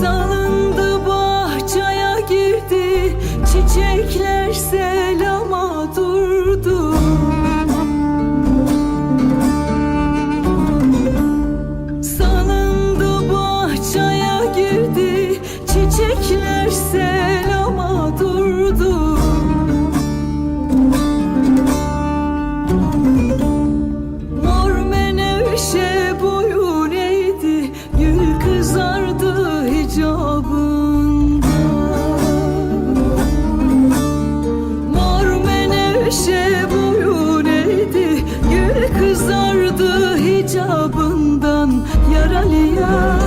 Salındı bahçeye girdi. Çiçekler yaralıya